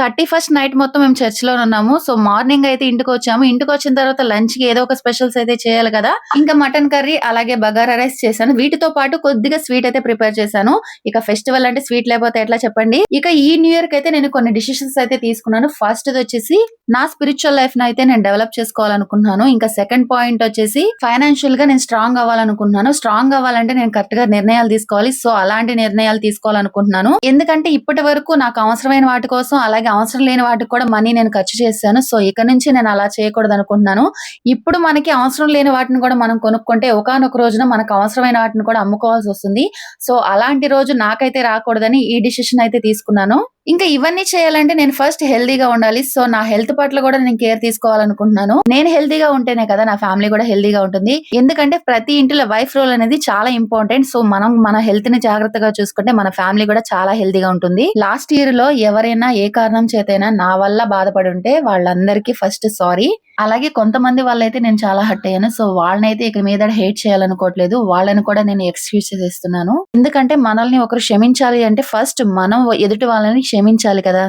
Thirty first night మొత్తం మేము చర్చ్లో ఉన్నాము. సో మార్నింగ్ అయితే ఇంటికి వచ్చాము ఇంటికి వచ్చిన తర్వాత లంచ్కి ఏదో ఒక స్పెషల్స్ అయితే చేయాలి కదా. ఇంకా మటన్ కర్రీ అలాగే బగారా రైస్ చేశాను. వీటితో పాటు కొద్దిగా స్వీట్ అయితే ప్రిపేర్ చేశాను. ఇక ఫెస్టివల్ అంటే స్వీట్ లేకపోతే ఎట్లా చెప్పండి? ఇక ఈ న్యూ ఇయర్కి అయితే నేను కొన్ని డిసిషన్స్ అయితే తీసుకున్నాను. ఫస్ట్ వచ్చేసి నా స్పిరిచువల్ లైఫ్ అయితే నేను డెవలప్ చేసుకోవాలనుకున్నాను ఇంకా సెకండ్ పాయింట్ వచ్చేసి ఫైనాన్షియల్గా నేను స్ట్రాంగ్ అవ్వాలనుకుంటున్నాను. స్ట్రాంగ్ అవ్వాలంటే నేను కరెక్ట్గా నిర్ణయాలు తీసుకోవాలి. సో అలాంటి నిర్ణయాలు తీసుకోవాలనుకుంటున్నాను. ఎందుకంటే ఇప్పటి వరకు నాకు అవసరమైన వాటి కోసం అలాగే అవసరం లేని వాటికి కూడా మనీ నేను ఖర్చు చేశాను. సో ఇక నుంచి నేను అలా చేయకూడదు అనుకుంటున్నాను. ఇప్పుడు మనకి అవసరం లేని వాటిని కూడా మనం కొనుక్కుంటే ఒకనొక రోజున మనకు అవసరమైన వాటిని కూడా అమ్ముకోవాల్సి వస్తుంది. సో అలాంటి రోజు నాకైతే రాకూడదని ఈ డిసిషన్ అయితే తీసుకున్నాను. ఇంకా ఇవన్నీ చేయాలంటే నేను ఫస్ట్ హెల్దీగా ఉండాలి. సో నా హెల్త్ పట్ల కూడా నేను కేర్ తీసుకోవాలనుకుంటున్నాను. నేను హెల్దీగా ఉంటేనే కదా నా ఫ్యామిలీ కూడా హెల్దీగా ఉంటుంది. ఎందుకంటే ప్రతి ఇంటిలో వైఫ్ రోల్ అనేది చాలా ఇంపార్టెంట్ సో మనం మన హెల్త్ని జాగ్రత్తగా చూసుకుంటే మన ఫ్యామిలీ కూడా చాలా హెల్దీగా ఉంటుంది. లాస్ట్ ఇయర్లో ఎవరైనా ఏ కారణం చేతైనా నా వల్ల బాధపడి ఉంటే వాళ్ళందరికీ ఫస్ట్ సారీ అలాగే కొంతమంది వాళ్ళైతే నేను చాలా హర్ట్ అయ్యాను. సో వాళ్ళనైతే ఇక మీద హేట్ చేయాలనుకోవట్లేదు. వాళ్ళని కూడా నేను ఎక్స్క్యూజ్ చేస్తున్నాను ఎందుకంటే మనల్ని ఒకరు క్షమించాలి అంటే ఫస్ట్ మనం ఎదుటి వాళ్ళని క్షమించాలి కదా.